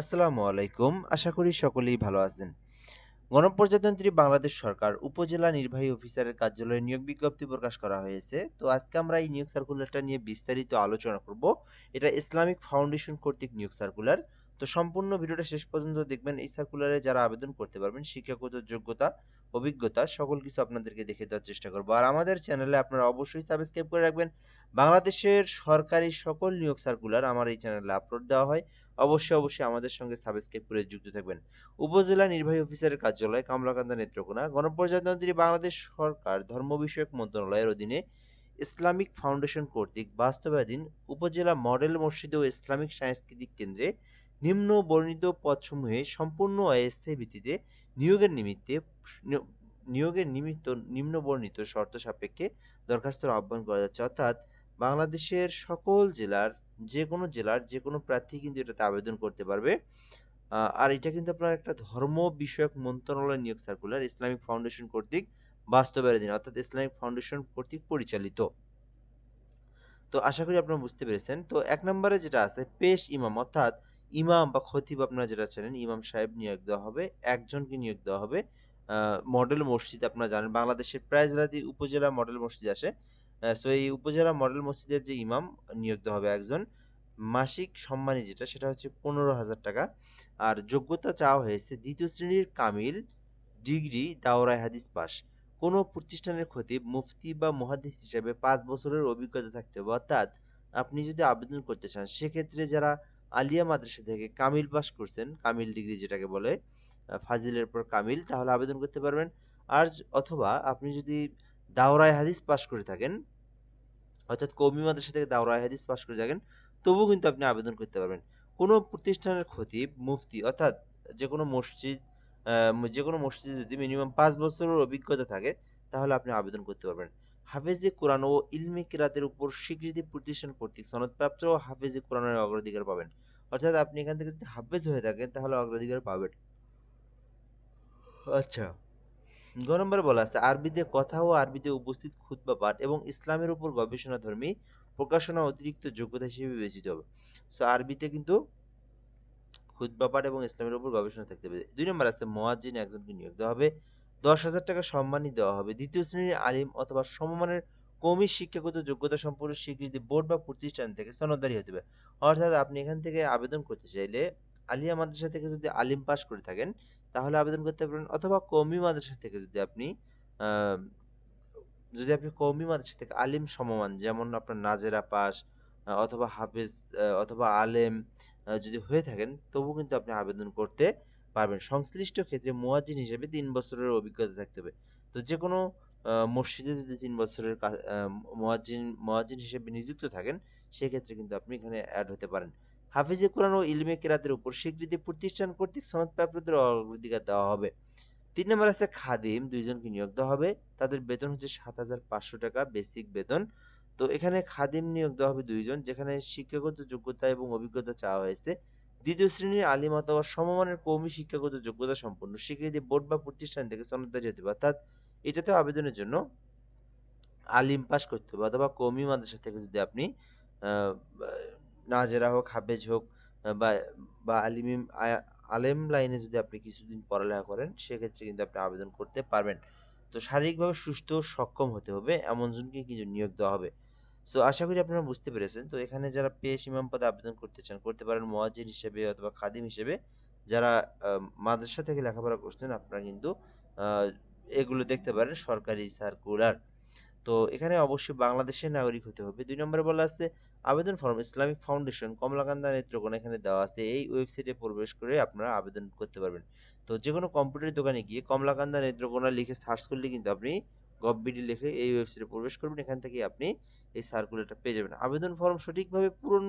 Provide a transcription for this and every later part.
আসসালামু আলাইকুম। আশা করি সকলেই ভালো আছেন। গণপ্রজাতন্ত্রী বাংলাদেশ সরকার উপজেলা নির্বাহী অফিসারের কার্যালয়ে নিয়োগ বিজ্ঞপ্তি প্রকাশ করা হয়েছে। তো আজকে আমরা এই নিয়োগ সার্কুলারটা নিয়ে বিস্তারিত আলোচনা করব। এটা ইসলামিক ফাউন্ডেশন কর্তৃক নিয়োগ সার্কুলার। তো সম্পূর্ণ ভিডিওটা শেষ পর্যন্ত দেখবেন। এই সার্কুলারে যারা আবেদন করতে পারবেন, শিক্ষাগত যোগ্যতা অভিজ্ঞতা, সকল কিছু আপনাদেরকে দেখে দেওয়ার চেষ্টা করব। আর আমাদের চ্যানেলে আপনারা অবশ্যই সাবস্ক্রাইব করে রাখবেন। বাংলাদেশের সরকারি সকল নিয়োগ সার্কুলার আমার এই চ্যানেলে আপলোড দেওয়া হয়। অবশ্যই অবশ্যই আমাদের সঙ্গে সাবস্ক্রাইব করে যুক্ত থাকবেন। উপজেলা নির্বাহী অফিসারের কার্যালয় কামলাকান্দা নেত্রকোনা, গণপ্রজাতন্ত্রী বাংলাদেশ সরকার, ধর্ম বিষয়ক মন্ত্রণালয়ের অধীনে ইসলামিক ফাউন্ডেশন কর্তৃক বাস্তবায়ীন উপজেলা মডেল মসজিদ ও ইসলামিক সাংস্কৃতিক কেন্দ্রে নিম্ন বর্ণিত পদসমূহে সম্পূর্ণ অস্থায়ী ভিত্তিতে নিয়োগের নিমিত্তে নিয়োগের নিমিত্ত নিম্ন বর্ণিত শর্ত সাপেক্ষে দরখাস্ত আহ্বান করা যাচ্ছে। অর্থাৎ বাংলাদেশের সকল জেলার যে কোনো জেলার যে কোনো প্রার্থী কিন্তু এটাতে আবেদন করতে পারবে। আর এটা কিন্তু আপনার একটা ধর্ম বিষয়ক মন্ত্রণালয় নিয়োগ সার্কুলার ইসলামিক ফাউন্ডেশন কর্তৃক বাস্তবায়ন অর্থাৎ ইসলামিক ফাউন্ডেশন কর্তৃক পরিচালিত। তো আশা করি আপনারা বুঝতে পেরেছেন। তো এক নম্বরে যেটা আছে, পেশ ইমাম, অর্থাৎ ইমাম বা খতিব আপনারা যেটা জানেন ইমাম সাহেব নিয়োগ দেওয়া হবে, একজনকে নিয়োগ দেওয়া হবে। মডেল মসজিদ আপনারা জানেন, বাংলাদেশের প্রায় জেলাতে উপজেলা মডেল মসজিদ আসে সো এই উপজেলা মডেল মসজিদের যে ইমাম নিয়োগ দেওয়া হবে একজন, মাসিক সম্মানী যেটা, সেটা হচ্ছে পনেরো হাজার টাকা। আর যোগ্যতা চাওয়া হয়েছে দ্বিতীয় শ্রেণির কামিল, ডিগ্রি দাওরাই হাদিস পাস। কোনো প্রতিষ্ঠানের খতিব, মুফতি বা মহাদিস হিসেবে পাঁচ বছরের অভিজ্ঞতা থাকতে হবে। অর্থাৎ আপনি যদি আবেদন করতে চান, সেক্ষেত্রে যারা আলিয়া মাদ্রাসা থেকে কামিল পাস করছেন। কামিল ডিগ্রি যেটাকে বলে ফাজিলের পর কামিল। তাহলে আবেদন করতে পারবেন। আর অথবা আপনি যদি দাওরায় হাদিস পাশ করে থাকেন, অর্থাৎ কৌমি মাদ্রাসা থেকে দাওরায় হাদিস পাশ করে থাকেন, তবুও কিন্তু আপনি আবেদন করতে পারবেন। কোনো প্রতিষ্ঠানের খতিব, মুফতি, অর্থাৎ যে কোনো মসজিদ যে কোনো মসজিদে যদি মিনিমাম পাঁচ বছরের অভিজ্ঞতা থাকে, তাহলে আপনি আবেদন করতে পারবেন। হাফেজে কোরআন ও ইলমি কিরাতের উপর স্বীকৃতি প্রতিষ্ঠান কর্তৃক সনদপ্রাপ্ত হাফেজে কোরআনের অগ্রাধিকার পাবেন। অর্থাৎ আপনি এখান থেকে যদি হাফেজ হয়ে থাকেন, তাহলে অগ্রাধিকার পাবেন। আচ্ছা। গ নম্বরে বলা আছে, আরবিতে কথা ও আরবিতে উপস্থিত খুতবা পাঠ এবং ইসলামের উপর গবেষণা ধর্মী প্রকাশনা অতিরিক্ত যোগ্যতা হিসেবে বিবেচিত হবে। সো আরবিতে কিন্তু খুতবা পাঠ এবং ইসলামের উপর গবেষণা থাকতে হবে। দুই নম্বর আছে, মোয়াজ্জিন একজনকে নিয়োগ দেওয়া হবে। দশ হাজার টাকা সম্মানই দেওয়া হবে। দ্বিতীয় শ্রেণির আলিম অথবা সমমানের কমি শিক্ষাগত যোগ্যতা সম্পর্কে স্বীকৃতি বোর্ড বা প্রতিষ্ঠান থেকে সনদারি হতে হবে অর্থাৎ আপনি এখান থেকে আবেদন করতে চাইলে আলিয়া মাদ্রাসা থেকে যদি আলিম পাস করে থাকেন, তাহলে আবেদন করতে পারেন অথবা কৌমি মাদ্রাসা থেকে যদি আপনি যদি আপনি কৌমি মাদ্রাসা থেকে আলিম সমমান, যেমন আপনার নাজেরা পাস অথবা হাফেজ অথবা আলেম যদি হয়ে থাকেন তবু কিন্তু আপনি আবেদন করতে পারবেন। সংশ্লিষ্ট ক্ষেত্রে মুয়াজ্জিন হিসেবে তিন বছরের অভিজ্ঞতা থাকতে হবে। তো যে কোনো মসজিদে যদি তিন বছরের মুয়াজ্জিন মুয়াজ্জিন হিসেবে নিযুক্ত থাকেন, সেক্ষেত্রে কিন্তু আপনি এখানে অ্যাড হতে পারেন। হাফিজে কোরআন ও ইলমে কেরাতের উপর স্বীকৃতি প্রতিষ্ঠান কর্তৃক সনদ সনদপ্রাপ্তদের অগ্রাধিকার দেওয়া হবে। তিন নম্বর আছে খাদিম দুইজনকে নিয়োগ দেওয়া হবে। তাদের বেতন হচ্ছে সাত হাজার পাঁচশো টাকা বেসিক বেতন। তো এখানে খাদিম নিয়োগ দেওয়া হবে দুইজন, যেখানে শিক্ষাগত যোগ্যতা এবং অভিজ্ঞতা চাওয়া হয়েছে। দ্বিতীয় শ্রেণির আলিম অথবা সমমানের কৌমি শিক্ষাগত যোগ্যতা সম্পন্ন স্বীকৃতি বোর্ড বা প্রতিষ্ঠান থেকে সনদদারি হতে অর্থাৎ এটাতে আবেদনের জন্য আলিম পাস করতে হবে অথবা কৌমি মাদ্রাসা থেকে যদি আপনি নাজেরা হোক, হাফেজ হোক বা বা আলিমিম আলেম লাইনে যদি আপনি কিছুদিন পড়ালেখা করেন, সেক্ষেত্রে কিন্তু আপনি আবেদন করতে পারবেন। তো শারীরিকভাবে সুস্থ সক্ষম হতে হবে এমন জনকে কিন্তু নিয়োগ দেওয়া হবে। সো আশা করি আপনারা বুঝতে পেরেছেন। তো এখানে যারা পেশ ইমাম পদে আবেদন করতে চান, করতে পারেন মোয়াজির হিসেবে অথবা খাদিম হিসেবে, যারা মাদ্রাসা থেকে লেখাপড়া করছেন, আপনারা কিন্তু এগুলো দেখতে পারেন সরকারি সার্কুলার তো এখানে অবশ্যই বাংলাদেশের নাগরিক হতে হবে। দুই নম্বরে বলা আছে, আবেদন form Islamic Foundation Kalmakanda Netrokona এখানে দেওয়া আছে। এই ওয়েবসাইটে প্রবেশ করে আপনারা আবেদন করতে পারবেন। তো যে কোনো কম্পিউটার দোকানে গিয়ে কমলাকান্দা নেত্রকোনা লিখে সার্চ করলে কিন্তু আপনি গভবিডি লিখে এই ওয়েবসাইটে প্রবেশ করবেন। এখান থেকে আপনি এই সার্কুলারটা পেয়ে যাবেন। আবেদন ফর্ম সঠিকভাবে পূরণ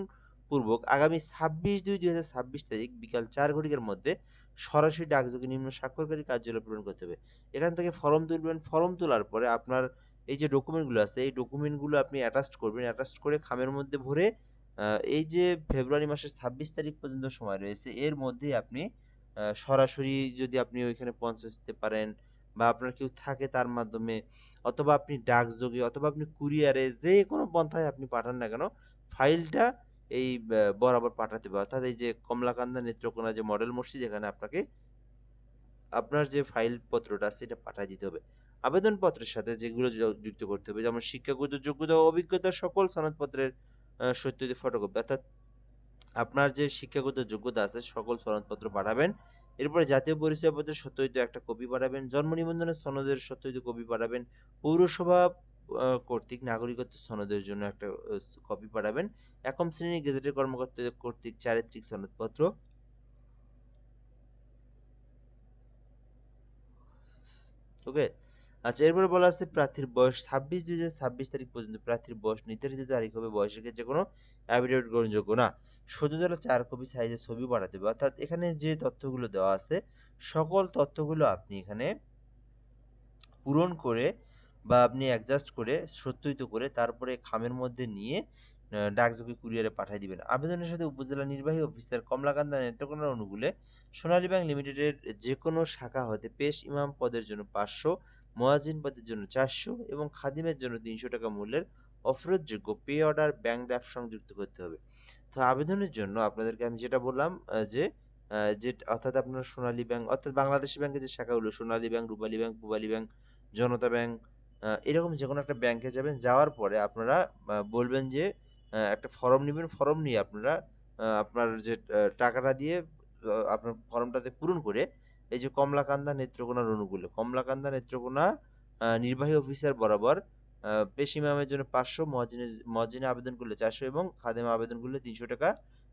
পূর্বক আগামী ছাব্বিশ দুই দুই হাজার ছাব্বিশ তারিখ বিকাল চার ঘটিকার মধ্যে সরাসরি ডাকযোগে নিম্ন স্বাক্ষরকারী কার্যালয় পূরণ করতে হবে। এখান থেকে ফর্ম তুলবেন। ফর্ম তোলার পরে আপনার এই যে ডকুমেন্টগুলো আছে, এই ডকুমেন্টগুলো আপনি অ্যাটাচ করবেন। অ্যাটাচ করে খামের মধ্যে ভরে এই যে ফেব্রুয়ারি মাসের ছাব্বিশ তারিখ পর্যন্ত সময় রয়েছে, এর মধ্যে আপনি সরাসরি যদি আপনি ওইখানে পৌঁছাতে পারেন বা আপনার কেউ থাকে তার মাধ্যমে, অথবা আপনি ডাকযোগে অথবা আপনি কুরিয়ারে যে কোনো পন্থায় আপনি পাঠান না কেন ফাইলটা এই বরাবর পাঠাতে হবে অর্থাৎ এই যে কমলাকান্দা নেত্রকোনা যে মডেল মসজিদ এখানে আপনাকে আপনার যে ফাইল পত্রটা আছে এটা পাঠিয়ে দিতে হবে। আবেদনপত্রের সাথে যেগুলো যুক্ত করতে হবে, যেমন শিক্ষাগত যোগ্যতা অভিজ্ঞতা সকল সনদপত্রের সত্যিত ফটোকপি অর্থাৎ আপনার যে শিক্ষাগত যোগ্যতা আছে সকল সনদপত্র পাঠাবেন। এরপরে জাতীয় পরিচয়পত্রের সত্যিত একটা কপি পাঠাবেন, জন্ম নিবন্ধনের সনদের সত্যিত কপি পাঠাবেন, পৌরসভা কর্তৃক নাগরিকত্ব সনদের জন্য একটা কপি পাঠাবেন। একম শ্রেণির গেজেটের কর্মকর্তা কর্তৃক চারিত্রিক সনদপত্র। ওকে? আচ্ছা এরপরে বলা আছে প্রার্থীর বয়স ছাব্বিশ, দুই হাজার ছাব্বিশ তারিখ পর্যন্ত প্রার্থীর বয়স নির্ধারিত তারিখ হবে, বয়সের ক্ষেত্রে কোনো অ্যাফিডেভিট গ্রহণযোগ্য না। তারা চার কপি সাইজের ছবি পাঠাতে হবে। অর্থাৎ এখানে যে তথ্যগুলো দেওয়া আছে, সকল তথ্যগুলো আপনি এখানে পূরণ করে বা আপনি অ্যাডজাস্ট করে সত্যিত করে তারপরে খামের মধ্যে নিয়ে ডাকযোগে কুরিয়ারে পাঠিয়ে দিবেন। আবেদনের সাথে উপজেলা নির্বাহী অফিসার কমলাকান্দা নেত্রকোনার অনুকূলে সোনালী ব্যাংক লিমিটেডের যে কোনো শাখা হতে পেশ ইমাম পদের জন্য পাঁচশো মোয়াজিন পদের জন্য চারশো এবং খাদিমের জন্য তিনশো টাকা মূল্যের অফরোধযোগ্য পে অর্ডার ব্যাংক ড্রাফট সংযুক্ত করতে হবে। তো আবেদনের জন্য আপনাদেরকে আমি যেটা বললাম যে যে, অর্থাৎ আপনার সোনালী ব্যাংক, অর্থাৎ বাংলাদেশ ব্যাংকের যে শাখাগুলো, Sonali Bank, Rupali Bank, Pubali Bank, Janata Bank এরকম যে কোনো একটা ব্যাংকে যাবেন, যাওয়ার পরে আপনারা বলবেন যে একটা ফর্ম নেবেন। ফর্ম নিয়ে আপনারা আপনার যে টাকাটা দিয়ে আপনার ফর্মটাতে পূরণ করে, এই যে কমলাকান্দা নেত্রকোনার অনুকূলে। কমলাকান্দা নেত্রকোনা নির্বাহী অফিসার বরাবর পেশ ইমামের জন্য পাঁচশো মহাজিনে মহাজিনে আবেদন করলে চারশো এবং খাদেমে আবেদন করলে তিনশো টাকা।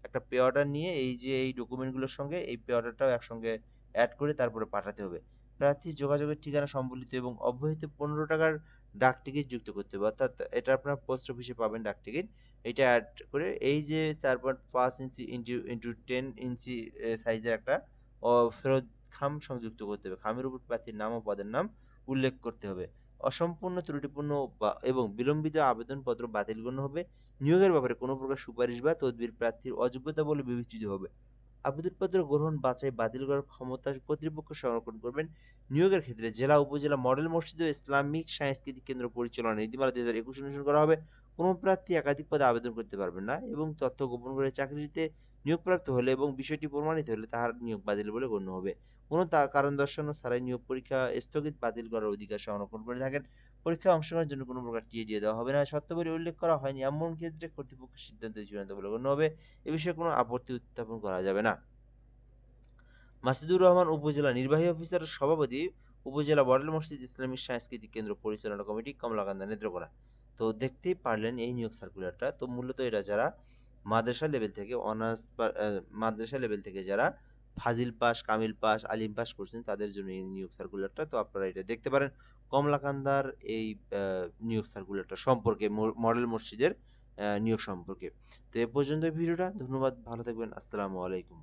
একটা পে অর্ডার নিয়ে এই যে, এই ডকুমেন্টগুলোর সঙ্গে, এই পে অর্ডারটাও একসঙ্গে অ্যাড করে তারপরে পাঠাতে হবে। প্রার্থী যোগাযোগের ঠিকানা সম্বলিত এবং অব্যাহত পনেরো টাকার ডাক টিকিট যুক্ত করতে হবে। অর্থাৎ এটা আপনার পোস্ট অফিসে পাবেন ডাক টিকিট। এটা অ্যাড করে এই যে চার পয়েন্ট পাঁচ inch into into ten inch সাইজের একটা ফেরত খাম সংযুক্ত করতে হবে। খামের উপর প্রার্থীর নাম ও পদের নাম উল্লেখ করতে হবে। অসম্পূর্ণ, ত্রুটিপূর্ণ এবং বিলম্বিত আবেদনপত্র বাতিল গণ্য হবে। নিয়োগের ব্যাপারে কোনো প্রকার সুপারিশ বা তদবির প্রার্থীর অযোগ্যতা বলে বিবেচিত হবে। আবেদনপত্র গ্রহণ, বাছাই, বাতিল করার ক্ষমতা কর্তৃপক্ষ সংরক্ষণ করবেন। নিয়োগের ক্ষেত্রে জেলা, উপজেলা মডেল মসজিদ ও ইসলামিক সাংস্কৃতিক কেন্দ্র পরিচালনা নীতিমালা দুই হাজার একুশ অনুসরণ করা হবে। কোনো প্রার্থী একাধিক পদে আবেদন করতে পারবেন না এবং তথ্য গোপন করে চাকরিতে নিয়োগপ্রাপ্ত হলে এবং বিষয়টি প্রমাণিত হলে তাহার নিয়োগ বাতিল বলে গণ্য হবে। কোনো তা, কারণ দর্শানো ছাড়াই নিয়োগ পরীক্ষা স্থগিত বাতিল করার অধিকার সংরক্ষণ করে থাকেন। পরীক্ষায় অংশগ্রহণের জন্য কোনো প্রকার টিএ দিয়ে দেওয়া হবে না। সত্যপরি উল্লেখ করা হয়নি। এমন ক্ষেত্রে কর্তৃপক্ষের সিদ্ধান্ত চূড়ান্ত বলে গণ্য হবে। এ বিষয়ে কোনো আপত্তি উত্থাপন করা যাবে না। মাসিদুর রহমান উপজেলা নির্বাহী অফিসার সভাপতি, উপজেলা মডেল মসজিদ ইসলামিক সাংস্কৃতিক কেন্দ্র পরিচালনা কমিটি কমলাকান্দা নেত্রকোনা। তো দেখতেই পারলেন এই নিয়োগ সার্কুলারটা। তো মূলত এটা যারা মাদ্রাসা লেভেল থেকে অনার্স মাদ্রাসা লেভেল থেকে যারা ফাজিল পাস, কামিল পাস, আলিম পাস করছেন, তাদের জন্য এই নিয়োগ সার্কুলারটা। তো আপনারা এটা দেখতে পারেন। কমলাকান্দার এই নিয়োগ সার্কুলারটা সম্পর্কে মডেল মসজিদের নিয়োগ সম্পর্কে। তো এ পর্যন্ত ভিডিওটা। ধন্যবাদ। ভালো থাকবেন। আসসালামু আলাইকুম।